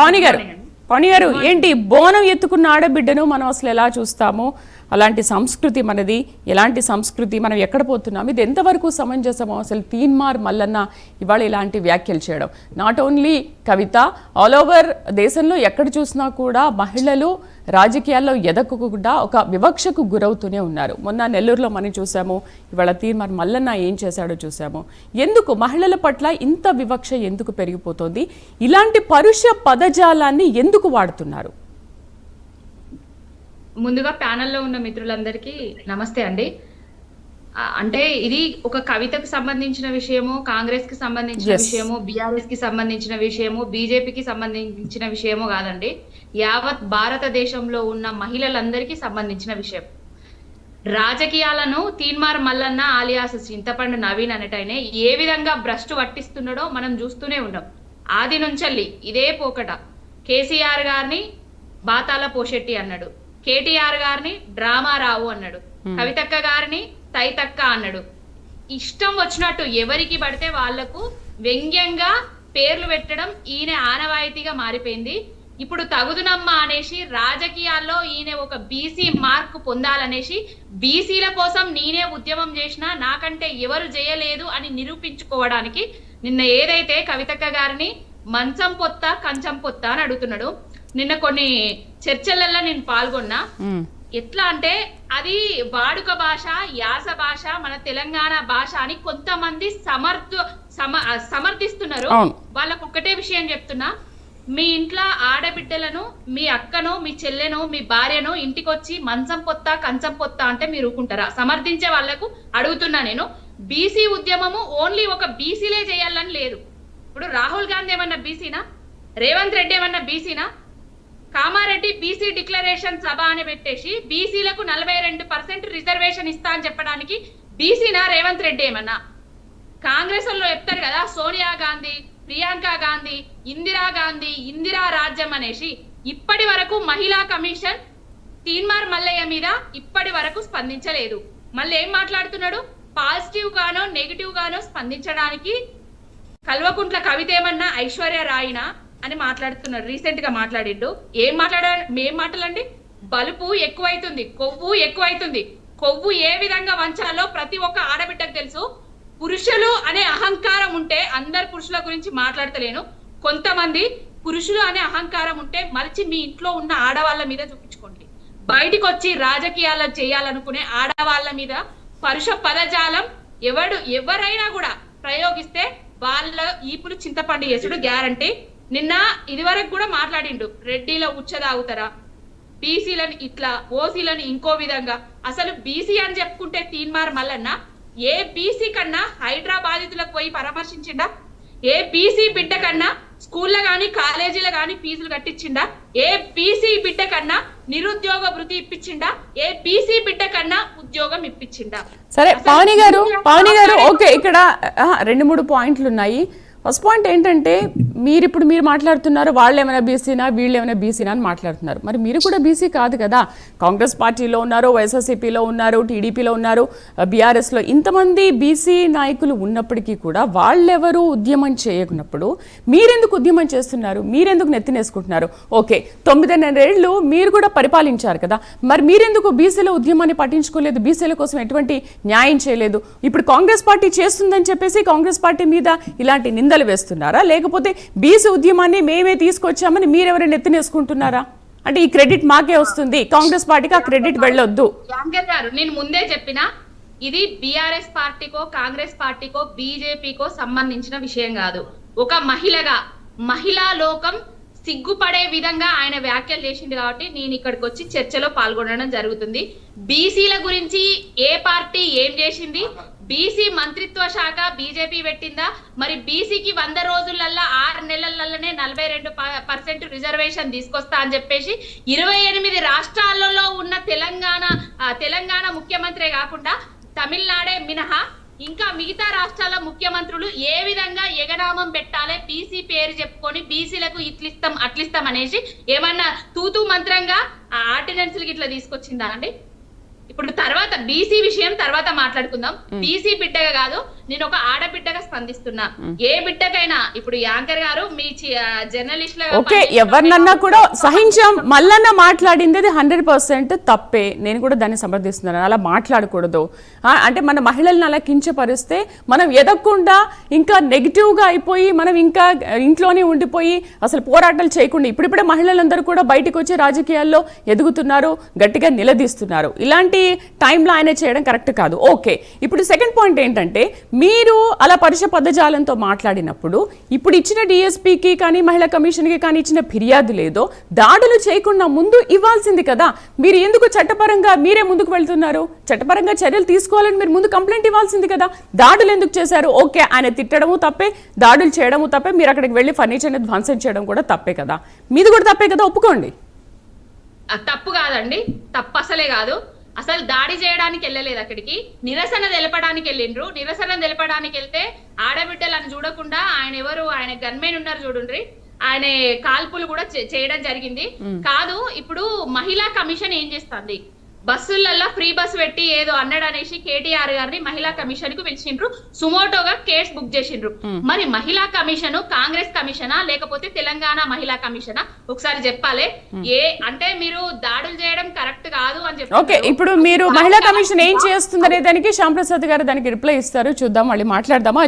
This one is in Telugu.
పావని గారు పావని గారు ఏంటి బోనం ఎత్తుకున్న ఆడబిడ్డను మనం అసలు ఎలా చూస్తాము? అలాంటి సంస్కృతి మనది ఎలాంటి సంస్కృతి మనం ఎక్కడ పోతున్నాం? ఇది ఎంతవరకు సమంజసమో? అసలు తీన్మార్ మల్లన్న ఇవాళ ఇలాంటి వ్యాఖ్యలు చేయడం. Not only Kavitha all over దేశంలో ఎక్కడ చూసినా కూడా మహిళలు రాజకీయాల్లో ఎదగకుండా ఒక వివక్షకు గురవుతూనే ఉన్నారు. మొన్న నెల్లూరులో మనం చూసాము ఇవాళ తీర్మాన్ మల్లన్న ఏం చేశాడో చూసాము. ఎందుకు? మహిళల పట్ల ఇంత వివక్ష ఎందుకు పెరిగిపోతుంది? ఇలాంటి పరుష పదజాలాన్ని ఎందుకు వాడుతున్నారు? ముందుగా ప్యానెల్లో ఉన్న మిత్రులందరికీ నమస్తే అండి. అంటే ఇది ఒక కవితకు సంబంధించిన విషయము కాంగ్రెస్కి సంబంధించిన. విషయము బీఆర్ఎస్కి సంబంధించిన విషయము బీజేపీకి సంబంధించిన విషయము కాదండి. యావత్ భారతదేశంలో ఉన్న మహిళలందరికీ సంబంధించిన విషయం. రాజకీయాలను తీన్మార్ మల్లన్న ఆలియాస్ చింతపండు నవీన్ అనేటైనే ఏ విధంగా భ్రష్టు పట్టిస్తున్నాడో మనం చూస్తూనే ఉన్నాం. ఆది నుంచెల్లి ఇదే పోకట. కేసీఆర్ గారిని బాతాల పోషెట్టి అన్నాడు. కేటీఆర్ గారిని డ్రామా రావు అన్నాడు. కవితక్క గారిని తైతక్క అన్నాడు. ఇష్టం వచ్చినట్టు ఎవరికి పడితే వాళ్ళకు వ్యంగ్యంగా పేర్లు పెట్టడం ఈయన ఆనవాయితీగా మారిపోయింది. ఇప్పుడు తగుదునమ్మా అనేసి రాజకీయాల్లో ఈయన ఒక బీసీ మార్క్ పొందాలనేసి బీసీల కోసం నేనే ఉద్యమం చేసినా నాకంటే ఎవరు చేయలేదు అని నిరూపించుకోవడానికి నిన్న ఏదైతే కవితక్క గారిని మంచం పొత్త కంచం పొత్త అని అడుగుతున్నాడు. నిన్న కొన్ని చర్చలలో నేను పాల్గొన్నా. ఎట్లా అంటే అది వాడుక భాష యాస భాష మన తెలంగాణ భాష అని కొంతమంది సమర్థ సమ సమర్థిస్తున్నారు. వాళ్ళకు ఒక్కటే విషయం చెప్తున్నా. మీ ఇంట్లో ఆడబిడ్డలను మీ అక్కను మీ చెల్లెను మీ భార్యను ఇంటికొచ్చి మంచం పొత్త కంచం పొత్త అంటే మీరు ఊరుకుంటారా? సమర్థించే వాళ్ళకు అడుగుతున్నా నేను. బీసీ ఉద్యమము ఓన్లీ ఒక బీసీలే చేయాలని లేదు. ఇప్పుడు రాహుల్ గాంధీ ఏమన్నా బీసీనా రేవంత్ రెడ్డి ఏమన్నా బీసీనా కామారెడ్డి బీసీ డిక్లరేషన్ సభ అని పెట్టేసి బీసీలకు నలభై రెండు పర్సెంట్ రిజర్వేషన్ ఇస్తా అని చెప్పడానికి బీసీనా రేవంత్ రెడ్డి ఏమన్నా? కాంగ్రెస్లో చెప్తారు కదా సోనియా గాంధీ ప్రియాంక గాంధీ ఇందిరా గాంధీ ఇందిరా రాజ్యం అనేసి. ఇప్పటి వరకు మహిళా కమిషన్ తీన్మార్ మల్లయ్య మీద ఇప్పటి వరకు స్పందించలేదు. మళ్ళీ ఏం మాట్లాడుతున్నాడు? పాజిటివ్ గానో నెగిటివ్ గానో స్పందించడానికి కల్వకుంట్ల కవిత ఏమన్నా ఐశ్వర్య రాయినా? అని మాట్లాడుతున్నారు రీసెంట్గా మాట్లాడిండు. ఏం మాట్లాడా ఏం మాటలండి? బలుపు ఎక్కువైతుంది కొవ్వు ఎక్కువైతుంది. కొవ్వు ఏ విధంగా వంచాలో ప్రతి ఒక్క ఆడబిడ్డకు తెలుసు. పురుషులు అనే అహంకారం ఉంటే అందరు పురుషుల గురించి మాట్లాడతలేను. కొంతమంది పురుషులు అనే అహంకారం ఉంటే మలిచి మీ ఇంట్లో ఉన్న ఆడవాళ్ళ మీద చూపించుకోండి. బయటికి వచ్చి రాజకీయాలు చేయాలనుకునే ఆడవాళ్ళ మీద పరుష పదజాలం ఎవడు ఎవరైనా కూడా ప్రయోగిస్తే వాళ్ళ ఈపులు చింతపండు చేసుడు గ్యారంటీ. నిన్న ఇదివరకు కూడా మాట్లాడిండు రెడ్డిలో ఉచ్చ తాగుతారా బీసీలను ఇట్లా ఓసీలను ఇంకో విధంగా. అసలు బీసీ అని చెప్పుకుంటే తీన్మార్ మల్లన్న ఏ బీసీ కన్నా హైడ్రా బాధితులకు పోయి పరామర్శించిండా? ఏ బీసీ బిడ్డ కన్నా స్కూల్లో గాని కాలేజీలో గాని ఫీజులు కట్టించిండా? ఏ బీసీ బిడ్డ కన్నా నిరుద్యోగ వృత్తి ఇప్పించిండా? ఏ బీసీ బిడ్డ కన్నా ఉద్యోగం ఇప్పించిండా? సరే పావని గారు పావని గారు ఓకే ఇక్కడ రెండు మూడు పాయింట్లు ఉన్నాయి. ఫస్ట్ పాయింట్ ఏంటంటే మీరు ఇప్పుడు మీరు మాట్లాడుతున్నారు వాళ్ళు ఏమైనా బీసీనా వీళ్ళు ఏమైనా బీసీనా అని మాట్లాడుతున్నారు. మరి మీరు కూడా బీసీ కాదు కదా. కాంగ్రెస్ పార్టీలో ఉన్నారు వైఎస్ఆర్సీపీలో ఉన్నారు టీడీపీలో ఉన్నారు బీఆర్ఎస్లో ఇంతమంది బీసీ నాయకులు ఉన్నప్పటికీ కూడా వాళ్ళెవరూ ఉద్యమం చేయకున్నప్పుడు మీరెందుకు ఉద్యమం చేస్తున్నారు? మీరెందుకు నెత్తినేసుకుంటున్నారు? ఓకే తొమ్మిదిన్నరేళ్ళు మీరు కూడా పరిపాలించారు కదా. మరి మీరెందుకు బీసీల ఉద్యమాన్ని పట్టించుకోలేదు? బీసీల కోసం ఎటువంటి న్యాయం చేయలేదు? ఇప్పుడు కాంగ్రెస్ పార్టీ చేస్తుందని చెప్పేసి కాంగ్రెస్ పార్టీ మీద ఇలాంటి నిందలు వేస్తున్నారా? లేకపోతే బీసీ ఉద్యమాన్ని మేమే తీసుకొచ్చామని మీరెవరైనా ఎత్తినేసుకుంటున్నారా? అంటే ఈ క్రెడిట్ మాకే వస్తుంది. కాంగ్రెస్ పార్టీకి ఆ క్రెడిట్ వెళ్ళొద్దు. గారు నేను ముందే చెప్పిన ఇది బీఆర్ఎస్ పార్టీకో కాంగ్రెస్ పార్టీకో బీజేపీకో సంబంధించిన విషయం కాదు. ఒక మహిళగా మహిళా లోకం సిగ్గుపడే విధంగా ఆయన వ్యాఖ్యలు చేసింది కాబట్టి నేను ఇక్కడికి వచ్చి చర్చలో పాల్గొనడం జరుగుతుంది. బీసీల గురించి ఏ పార్టీ ఏం చేసింది? బీసీ మంత్రిత్వ శాఖ బీజేపీ పెట్టిందా? మరి బీసీకి వంద రోజులల్లా ఆరు నెలలల్లోనే నలభై రెండు పర్సెంట్ రిజర్వేషన్ తీసుకొస్తా అని చెప్పేసి ఇరవై ఎనిమిది రాష్ట్రాలలో ఉన్న తెలంగాణ తెలంగాణ ముఖ్యమంత్రే కాకుండా తమిళనాడే మినహా ఇంకా మిగతా రాష్ట్రాల ముఖ్యమంత్రులు ఏ విధంగా ఎగనామం పెట్టాలి బీసీ పేరు చెప్పుకొని బీసీలకు ఇట్లిస్తాం అట్లిస్తాం అనేసి ఏమన్నా తూతూ మంత్రంగా ఆ ఆర్డినెన్స్లకి ఇట్లా తీసుకొచ్చిందా అండి? ఇప్పుడు తర్వాత బీసీ విషయం తర్వాత మాట్లాడుకుందాం. బీసీ బిడ్డగా కాదు నేను ఒక ఆడబిడ్డగా స్పందిస్తున్నా. ఏ బిడ్డకైనా ఇప్పుడు యాంకర్ గారు మీ జర్నలిస్ట్ ఓకే ఎవరినన్నా కూడా సహించాం. మల్లన్న మాట్లాడింది అది హండ్రెడ్ పర్సెంట్ తప్పే. నేను కూడా దాన్ని సమర్థిస్తున్నాను. అలా మాట్లాడకూడదు. అంటే మన మహిళల్ని అలా కించపరిస్తే మనం ఎదగకుండా ఇంకా నెగిటివ్గా అయిపోయి మనం ఇంకా ఇంట్లోనే ఉండిపోయి అసలు పోరాటాలు చేయకుండా ఇప్పుడిప్పుడే మహిళలందరూ కూడా బయటకు వచ్చి రాజకీయాల్లో ఎదుగుతున్నారు గట్టిగా నిలదీస్తున్నారు. ఇలాంటి టైంలో ఆయన చేయడం కరెక్ట్ కాదు. ఓకే. ఇప్పుడు సెకండ్ పాయింట్ ఏంటంటే మీరు అలా పరుష పదజాలంతో మాట్లాడినప్పుడు ఇప్పుడు ఇచ్చిన డిఎస్పీకి కానీ మహిళా కమిషన్కి కానీ ఇచ్చిన ఫిర్యాదు లేదో దాడులు చేయకుండా ముందు ఇవ్వాల్సింది కదా. మీరు ఎందుకు చట్టపరంగా మీరే ముందుకు వెళ్తున్నారు? చట్టపరంగా చర్యలు తీసుకోవాలని మీరు ముందు కంప్లైంట్ ఇవ్వాల్సింది కదా. దాడులు ఎందుకు చేశారు? ఓకే ఆయన తిట్టడము తప్పే దాడులు చేయడము తప్పే మీరు అక్కడికి వెళ్ళి ఫర్నిచర్ని ధ్వంసం చేయడం కూడా తప్పే కదా. మీది కూడా తప్పే కదా ఒప్పుకోండి. తప్పు కాదండి. తప్పు అసలే కాదు. అసలు దాడి చేయడానికి వెళ్ళలేదు అక్కడికి. నిరసన తెలపడానికి వెళ్ళిండ్రు. నిరసన తెలపడానికి వెళ్తే ఆడబిడ్డలను చూడకుండా ఆయన ఎవరు? ఆయన గన్మెన్ ఉన్నారు చూడండి ఆయన కాల్పులు కూడా చేయడం జరిగింది. కాదు ఇప్పుడు మహిళా కమిషన్ ఏం చేస్తుంది? బస్సులల్లో ఫ్రీ బస్ పెట్టి ఏదో అన్నాడు అనేసి కేటీఆర్ గారిని మహిళా కమిషన్కు పిలిచిండ్రు. సుమోటోగా కేసు బుక్ చేసిండ్రు. మరి మహిళా కమిషన్ కాంగ్రెస్ కమిషనా లేకపోతే తెలంగాణ మహిళా కమిషనా? ఒకసారి చెప్పాలి. ఏ అంటే మీరు దాడులు చేయడం కరెక్ట్ కాదు అని చెప్పి ఓకే ఇప్పుడు మీరు మహిళా కమిషన్ ఏం చేస్తుందనే దానికి శ్యాంప్రసాద్ గారు దానికి రిప్లై ఇస్తారు. చూద్దాం మళ్ళీ మాట్లాడదామా?